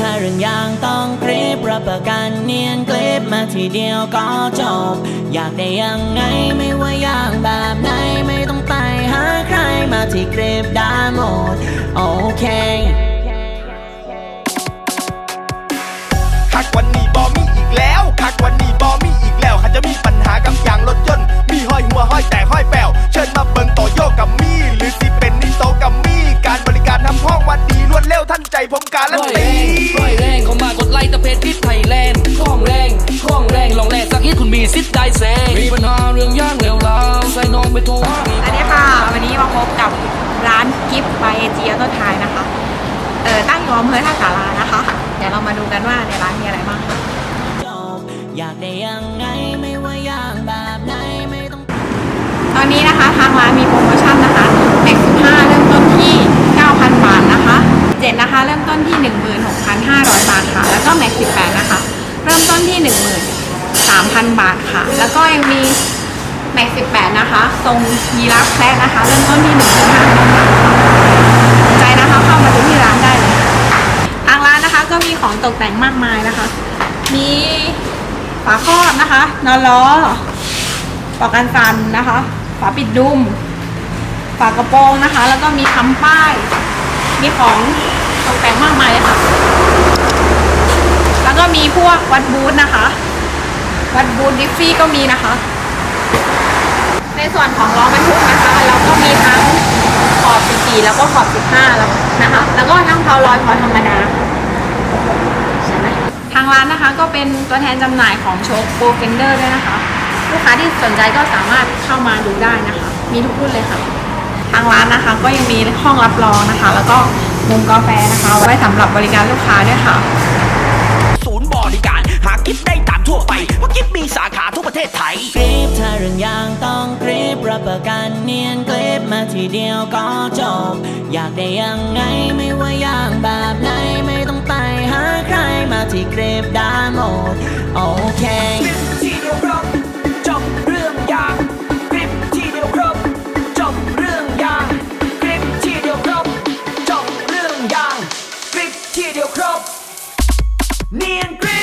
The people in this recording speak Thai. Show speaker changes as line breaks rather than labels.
ถ้าเรื่องอย่างต้องกรีบรับประกันเนียนกลิบมาทีเดียวก็จบ อยากได้ยังไงไม่ว่าอย่างแบบไหนไม่ต้องไปหาใครมาที่กรีบได้หมด โอเค
มีสิท
ธิ์ได้แซงมีปัญหาเรื่องย่างเร็วลาวใส่น้องไปโทรหา
สวัสดีค่ะ วันนี้มาพบกับร้านกิฟต์บายเอจีออโต้ไทยนะคะ เออตั้งอยู่อำเภอท่าสารานะคะ เดี๋ยวเรามาดูกันว่าในร้านมีอะไรบ้างค่ะ
จบอยากได้ยังไงไม่ว่าอย่างแบบไหนไม่ต้อง
ตอนนี้นะคะทางร้านมีโปรโมชั่นนะคะแม็ก15เริ่มต้นที่ 9,000 บาทนะคะ7นะคะ เริ่มต้นที่ 16,500 บาทค่ะ แล้วก็แม็ก18นะคะ เริ่มต้นที่ 3,000 บาทค่ะ แล้วก็ยังมีแม็ก18 นะคะ ทรงยีราฟแคระนะคะ เริ่มต้นที่1,500บาทค่ะสนใจนะคะเข้ามาดูที่ร้านได้เลยทางร้านนะคะก็มีของตกแต่งมากมายนะคะ มีฝาครอบนะคะนอนล้อปอกกันสันนะคะ ฝาปิดดุม ฝากระโปรงนะคะ แล้วก็มีคำป้าย มีของตกแต่งมากมายเลยค่ะ แล้วก็มีพวกวัดบูธนะคะ วัดบูธดิฟฟี่ก็มีนะคะ ในส่วนของล้อบรรทุกนะคะเราก็มีทั้งขอบ 14 แล้วก็ขอบ 15 แล้วนะคะ แล้วก็ทั้งเพาลอยพอธรรมดาทางร้านนะคะก็เป็นตัวแทนจำหน่ายของโชคโปรเฟนเดอร์ด้วยนะคะ ลูกค้าที่สนใจก็สามารถเข้ามาดูได้นะคะ มีทุกรุ่นเลยค่ะ ทางร้านนะคะก็ยังมีห้องรับรองนะคะ แล้วก็มุมกาแฟนะคะ ไว้สำหรับบริการลูกค้าด้วยค่ะ
ศไทย
กรีบถ้าเรื่องยางต้องกรีบรับประกันเนียนกรีบมาทีเดียวก็จบ อยากได้ยังไงไม่ว่ายางแบบไหนไม่ต้องไปหาใครมาที่กรีบได้หมดโอเคเนียนกรี